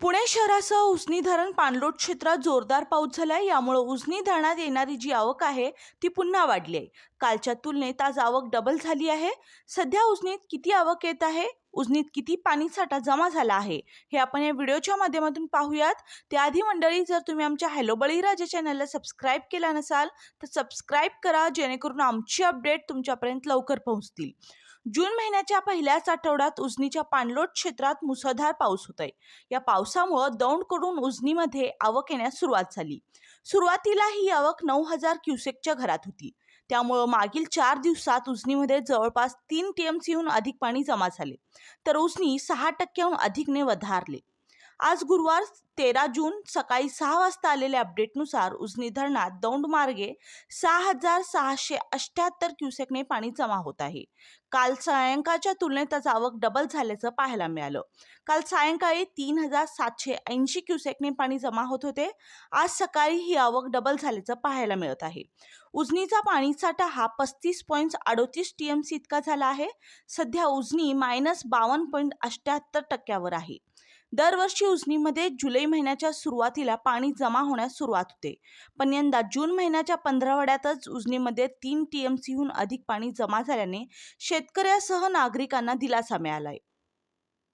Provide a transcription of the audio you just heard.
पुणे शहरासह उजनी धरण पाणलोट क्षेत्रात जोरदार पाऊस झालाय. यामुळे उजनी धरणात येणारी जी आवक आहे ती पुन्हा वाढली आहे कालच्या तुलनेत आज आवक डबल झाली आहे. सध्या उजनीत किती आवक येत आहे? उजनीत किती पाणी साठा जमा झाला आहे? हे आपण या व्हिडिओच्या माध्यमातून पाहूयात. त्याआधी मंडळी जर तुम्ही आमच्या हॅलो बळीराजा चॅनलला सबस्क्राईब केला नसाल तर सबस्क्राईब करा जेणेकरून आमची अपडेट तुमच्यापर्यंत लवकर पोहोचतील. जून महिन्याच्या पहिल्याच आठवड्यात उजनीच्या पाणलोट क्षेत्रात मुसळधार पाऊस होत आहे या पावसामुळं दौंडकडून उजनीमध्ये आवक येण्यास सुरुवात झाली. सुरुवातीला ही आवक नऊ हजार क्युसेकच्या घरात होती. त्यामुळं मागील चार दिवसात उजनीमध्ये जवळपास तीन टी एम सीहून अधिक पाणी जमा झाले. तर उजनी सहा टक्क्याहून अधिकने वधारले. आज गुरुवार तेरा जून सकाळी सहा वाजता आलेल्या अपडेटनुसार उजनी धरणात दौंड मार्गे सहा हजार सहाशे अष्ट्याहत्तर क्युसेकने पाणी जमा होत आहे. काल सायंकाळच्या तुलनेत त्याचा आवक डबल झाल्याचं पाहायला मिळालं. काल सायंकाळी तीन हजार सातशे ऐंशी क्युसेकने पाणी जमा होत होते. आज सकाळी ही आवक डबल झाल्याचं पाहायला मिळत आहे. उजनीचा पाणीसाठा हा पस्तीस पॉईंट अडोतीस टी एम सी इतका झाला आहे. सध्या उजनी मायनस बावन्न पॉईंट अष्ट्याहत्तर टक्क्यावर आहे. दरवर्षी उजनीमध्ये जुलै महिन्याच्या सुरुवातीला पाणी जमा होण्यास सुरुवात होते. पण यंदा जून महिन्याच्या पंधरवड्यातच उजनीमध्ये तीन टी एम सीहून अधिक पाणी जमा झाल्याने शेतकऱ्यासह नागरिकांना दिलासा मिळालाय.